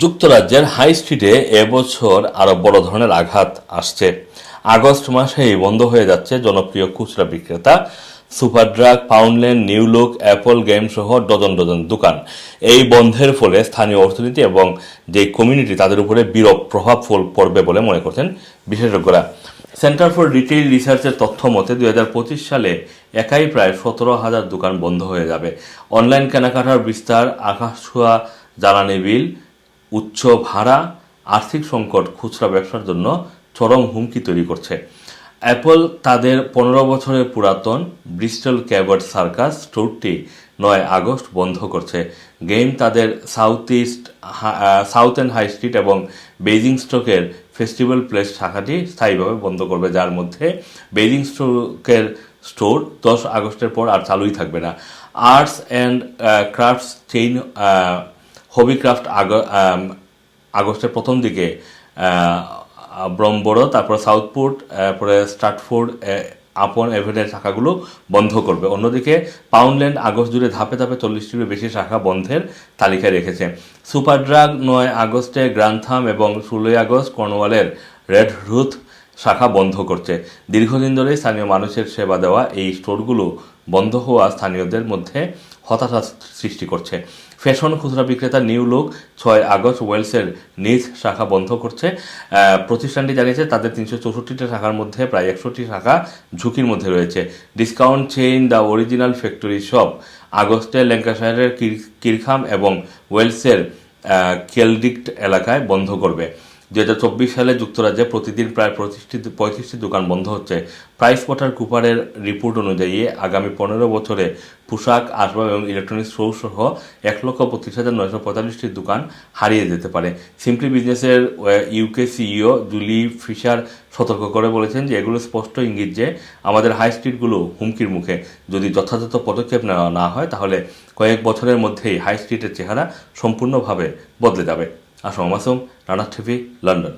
যুক্তরাজ্যের হাই স্ট্রিটে এবছর আরও বড় ধরনের আঘাত আসছে। আগস্ট মাসেই বন্ধ হয়ে যাচ্ছে জনপ্রিয় খুচরা বিক্রেতা। Super Superdrug Poundland New Look, Apple Game সহ ডজন ডজন দোকান। এই বন্ধের ফলে স্থানীয় অর্থনীতি এবং যে কমিউনিটি তাদের উপরে বিরূপ প্রভাব পড়বে বলে মনে করছেন বিশেষজ্ঞরা। সেন্টার ফর রিটেইল রিসার্চের তথ্য মতে দু হাজার পঁচিশ সালে একাই প্রায় সতেরো হাজার দোকান বন্ধ হয়ে যাবে। অনলাইন কেনাকাটার বিস্তার আকাশ ছোঁয়া জ্বালানি বিল উচ্চ ভাড়া, আর্থিক সংকট, খুচরা ব্যবসার জন্য চরম হুমকি তৈরি করছে। অ্যাপল তাদের পনেরো বছরের পুরাতন ব্রিস্টল ক্যাবার্ড সার্কাস স্টোরটি নয় আগস্ট বন্ধ করছে। গেম তাদের South East Southend High Street এবং বেজিং স্টকের ফেস্টিভ্যাল প্লেস শাখাটি স্থায়ীভাবে বন্ধ করবে, যার মধ্যে বেজিং স্টকের স্টোর দশ আগস্টের পর আর চালুই থাকবে না। Arts and crafts chain Hobbycraft আগ আগস্টের প্রথম দিকে ব্রহ্মবড়ো, তারপর সাউথপুট তারপরে স্টার্টফোর্ড আপন এভেনের শাখাগুলো বন্ধ করবে। অন্যদিকে পাউন্ডল্যান্ড আগস্ট জুড়ে ধাপে ধাপে চল্লিশটিরও বেশি শাখা বন্ধের তালিকায় রেখেছে। সুপার ড্রাগ নয় আগস্টে গ্রান্থাম এবং ষোলোই আগস্ট কর্নওয়ালের রেড রুথ শাখা বন্ধ করছে। দীর্ঘদিন ধরে স্থানীয় মানুষের সেবা দেওয়া এই স্টোরগুলো বন্ধ হওয়া স্থানীয়দের মধ্যে হতাশা সৃষ্টি করছে। ফ্যাশন খুচরা বিক্রেতা নিউ লুক ছয় আগস্ট ওয়েলসের নিজ শাখা বন্ধ করছে। প্রতিষ্ঠানটি জানিয়েছে তাদের তিনশো চৌষট্টিটা শাখার মধ্যে প্রায় একশোটি শাখা ঝুঁকির মধ্যে রয়েছে। Discount chain The Original Factory Shop, আগস্টে ল্যাঙ্কাশায়ারের কির- কিরখাম এবং ওয়েলসের কেলডিক্ট এলাকায় বন্ধ করবে। দু হাজার চব্বিশ সালে যুক্তরাজ্যে প্রতিদিন প্রায় প্রতিষ্ঠিত পঁয়ত্রিশটি দোকান বন্ধ হচ্ছে। প্রাইস ওয়াটার কুপারের রিপোর্ট অনুযায়ী আগামী পনেরো বছরে পোশাক, আসবাব এবং ইলেকট্রনিক্স সহ এক লক্ষ পঁচিশ হাজার নয়শো পঁয়তাল্লিশটি দোকান হারিয়ে যেতে পারে। সিম্পলি বিজনেসের ইউকে সিইও জুলি ফিশার সতর্ক করে বলেছেন যে এগুলো স্পষ্ট ইঙ্গিত যে আমাদের হাই স্ট্রিটগুলো হুমকির মুখে। যদি যথাযথ পদক্ষেপ নেওয়া না হয়, তাহলে কয়েক বছরের মধ্যেই হাই স্ট্রিটের চেহারা সম্পূর্ণভাবে বদলে যাবে। Assam Masum Rana TV London.